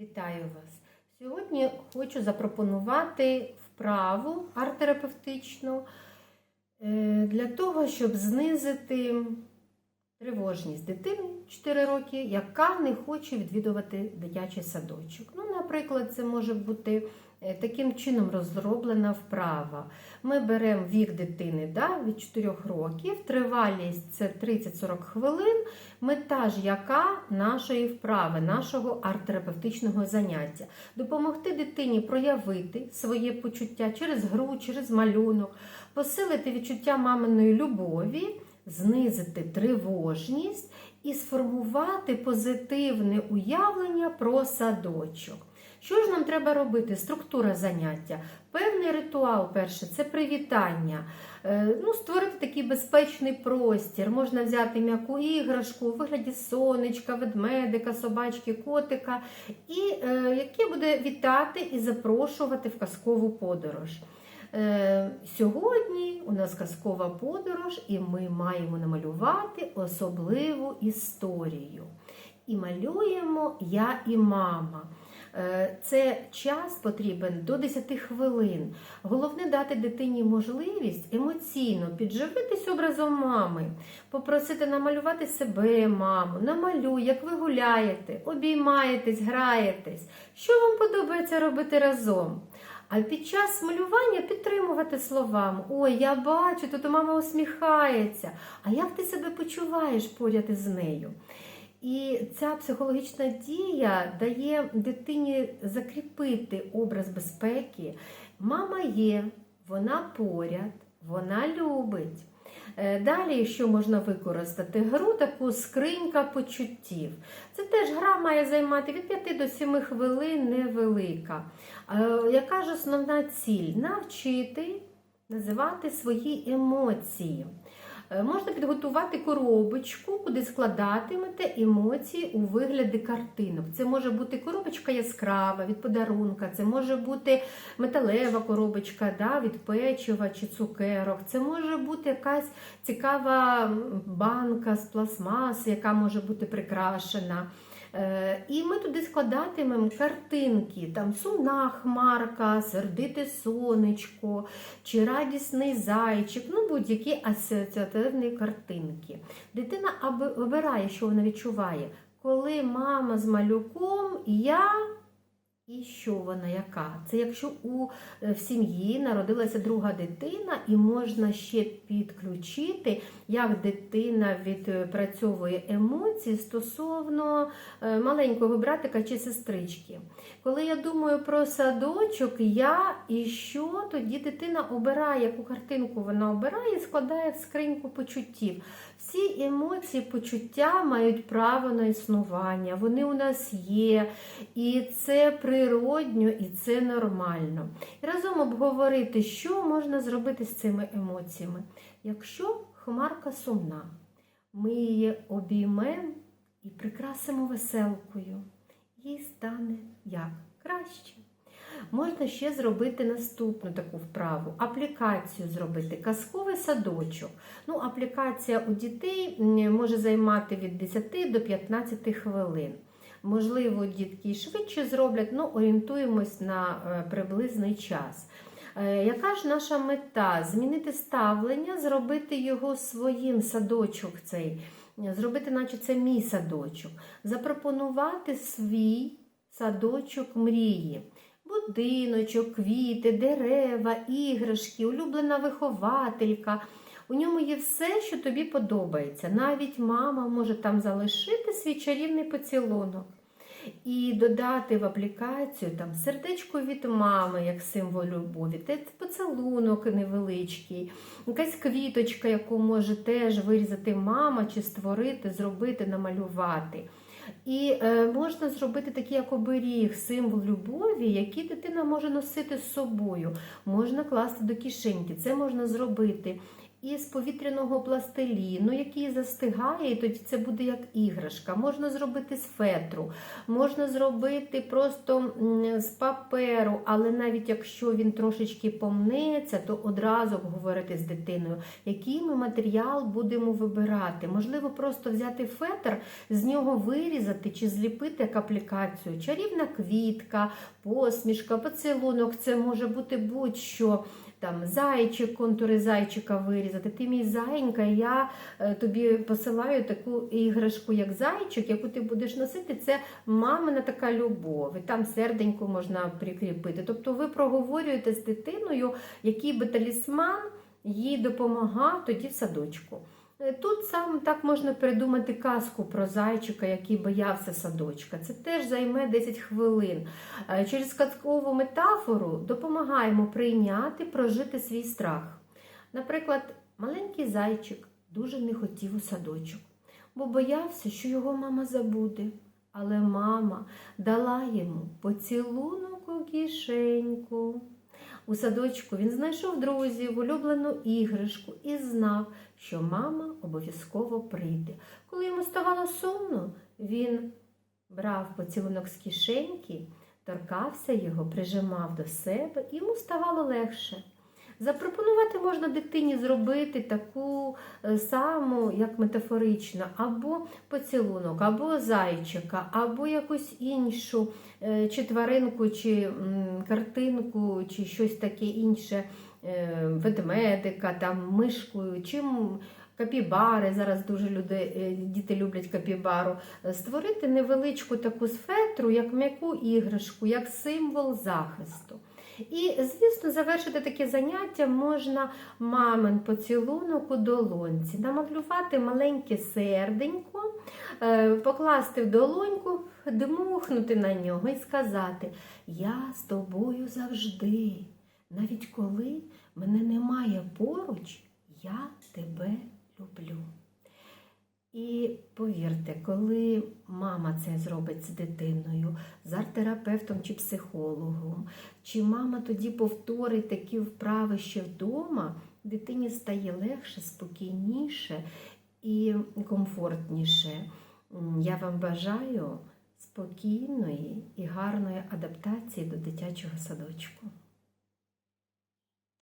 Вітаю вас! Сьогодні хочу запропонувати вправу арт-терапевтичну е, для того, щоб знизити тривожність дитини 4 роки, яка не хоче відвідувати дитячий садочок. Ну, наприклад, це може бути таким чином розроблена вправа. Ми беремо вік дитини да, від 4 років, тривалість це 30-40 хвилин, мета ж яка нашої вправи, нашого арт-терапевтичного заняття. Допомогти дитині проявити своє почуття через гру, через малюнок, посилити відчуття маминої любові, знизити тривожність і сформувати позитивне уявлення про садочок. Що ж нам треба робити? Структура заняття. Певний ритуал, перше, це привітання. Е, Ну, створити такий безпечний простір. Можна взяти м'яку іграшку у вигляді сонечка, ведмедика, собачки, котика, і е, яке буде вітати і запрошувати в казкову подорож. Е, Сьогодні у нас казкова подорож, і ми маємо намалювати особливу історію. І малюємо я і мама. Е, Це час потрібен до 10 хвилин. Головне дати дитині можливість емоційно підживитись образом мами, попросити намалювати себе, маму, намалюй, як ви гуляєте, обіймаєтесь, граєтесь. Що вам подобається робити разом? А під час малювання підтримувати словами: Ой, я бачу, тут мама усміхається. А як ти себе почуваєш поряд із нею? І ця психологічна дія дає дитині закріпити образ безпеки. Мама є, вона поряд, вона любить. Е, Далі, що можна використати? Гру таку скринька почуттів. Це теж гра має займати від 5 до 7 хвилин невелика. Е, Яка ж основна ціль? Навчити називати свої емоції. Е, Можна підготувати коробочку, куди складатимете емоції у вигляді картинок. Це може бути коробочка яскрава від подарунка, це може бути металева коробочка да, від печива чи цукерок. Це може бути якась цікава банка з пластмаси, яка може бути прикрашена. Е, І ми туди складатимемо картинки, там сумна хмарка, сердите сонечко, чи радісний зайчик, ну будь-які асоціативні картинки. Дитина обирає, що вона відчуває. Коли мама з малюком, я і що вона яка? Це якщо у е, в сім'ї народилася друга дитина, і можна ще підключити, як дитина відпрацьовує емоції стосовно е, маленького братика чи сестрички. Коли я думаю про садочок, я і що, тоді дитина обирає, яку картинку вона обирає і складає в скриньку почуттів. Всі емоції, почуття мають право на існування, вони у нас є, і це природньо, і це нормально. І разом обговорити, що можна зробити з цими емоціями. Якщо хмарка сумна, ми її обіймемо і прикрасимо веселкою, їй стане як краще. Можна ще зробити наступну таку вправу, аплікацію зробити, казковий садочок. Ну, аплікація у дітей може займати від 10 до 15 хвилин. Можливо, дітки швидше зроблять, ну орієнтуємось на е, приблизний час. Е, Яка ж наша мета? Змінити ставлення, зробити його своїм садочок цей, зробити, наче це мій садочок, запропонувати свій садочок мрії. Будиночок, квіти, дерева, іграшки, улюблена вихователька. У ньому є все, що тобі подобається. Навіть мама може там залишити свій чарівний поцілунок і додати в аплікацію там сердечко від мами, як символ любові, те поцілунок невеличкий, якась квіточка, яку може теж вирізати мама чи створити, зробити, намалювати. І е, можна зробити такий як оберіг, символ любові, який дитина може носити з собою, можна класти до кишеньки, це можна зробити. Із повітряного пластиліну, який застигає, і тоді це буде як іграшка. Можна зробити з фетру, можна зробити просто з паперу, але навіть якщо він трошечки помнеться, то одразу обговорити з дитиною, який ми матеріал будемо вибирати. Можливо, просто взяти фетр, з нього вирізати чи зліпити як аплікацію. Чарівна квітка, посмішка, поцілунок це може бути будь-що. Там зайчик, контури зайчика вирізати. Ти мій зайенька, я е, тобі посилаю таку іграшку, як зайчик, яку ти будеш носити. Це мамина така любов. І там серденько можна прикріпити. Тобто ви проговорюєте з дитиною, який би талісман їй допомагав тоді в садочку. Е, Тут сам так можна придумати казку про зайчика, який боявся садочка. Це теж займе 10 хвилин. Е, Через казкову метафору допомагаємо прийняти, прожити свій страх. Наприклад, маленький зайчик дуже не хотів у садочок, бо боявся, що його мама забуде. Але мама дала йому поцілунок у кишеньку. У садочку він знайшов друзів, улюблену іграшку і знав, що мама обов'язково прийде. Коли йому ставало сумно, він брав поцілунок з кишеньки, торкався його, прижимав до себе, і йому ставало легше. Запропонувати можна дитині зробити таку е, саму, як метафорично, або поцілунок, або зайчика, або якусь іншу е, чи тваринку, чи картинку, чи щось таке інше, е, ведмедика, там, мишку, чи капібари. Зараз дуже люди, діти люблять капібару. Створити невеличку таку сфетру, як м'яку іграшку, як символ захисту. І, звісно, завершити таке заняття можна мамин поцілунок у долоньці, намалювати маленьке серденько, е, покласти в долоньку, дмухнути на нього і сказати: Я з тобою завжди, навіть коли мене немає поруч, я тебе люблю. І повірте, коли мама це зробить з дитиною, з арт-терапевтом чи психологом, чи мама тоді повторить такі вправи ще вдома, дитині стає легше, спокійніше і комфортніше. Я вам бажаю спокійної і гарної адаптації до дитячого садочку.